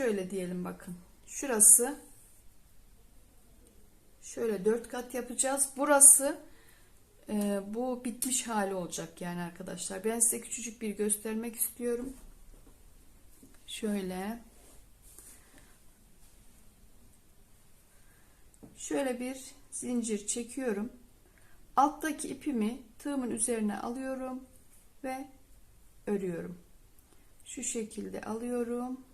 şöyle diyelim bakın. Şurası şöyle dört kat yapacağız. Burası e, bu bitmiş hali olacak yani arkadaşlar. Ben size küçücük bir göstermek istiyorum. Şöyle. Şöyle bir zincir çekiyorum. Alttaki ipimi tığımın üzerine alıyorum ve örüyorum. Şu şekilde alıyorum.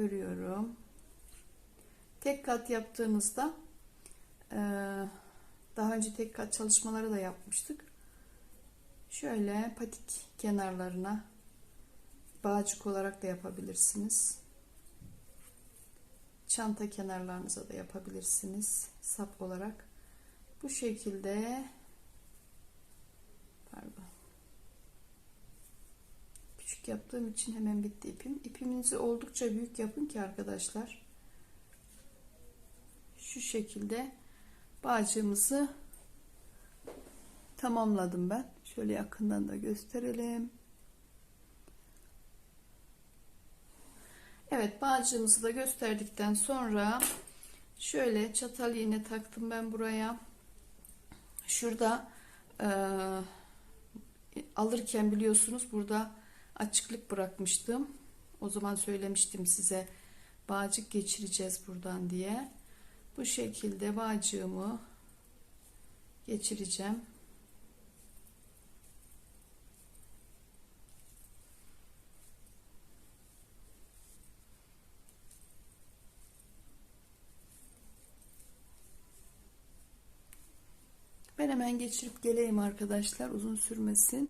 Örüyorum. Tek kat yaptığınızda e, daha önce tek kat çalışmaları da yapmıştık. Şöyle patik kenarlarına bağcık olarak da yapabilirsiniz. Çanta kenarlarınıza da yapabilirsiniz sap olarak. Bu şekilde Küçük yaptığım için hemen bitti ipim. İpimizi oldukça büyük yapın ki arkadaşlar. Şu şekilde bağcığımızı tamamladım ben. Şöyle yakından da gösterelim. Evet bağcığımızı da gösterdikten sonra şöyle çatal iğne taktım ben buraya. Şurada e, alırken biliyorsunuz burada açıklık bırakmıştım. O zaman söylemiştim size bağcık geçireceğiz buradan diye. Bu şekilde bağcığımı geçireceğim. Ben hemen geçirip geleyim arkadaşlar uzun sürmesin.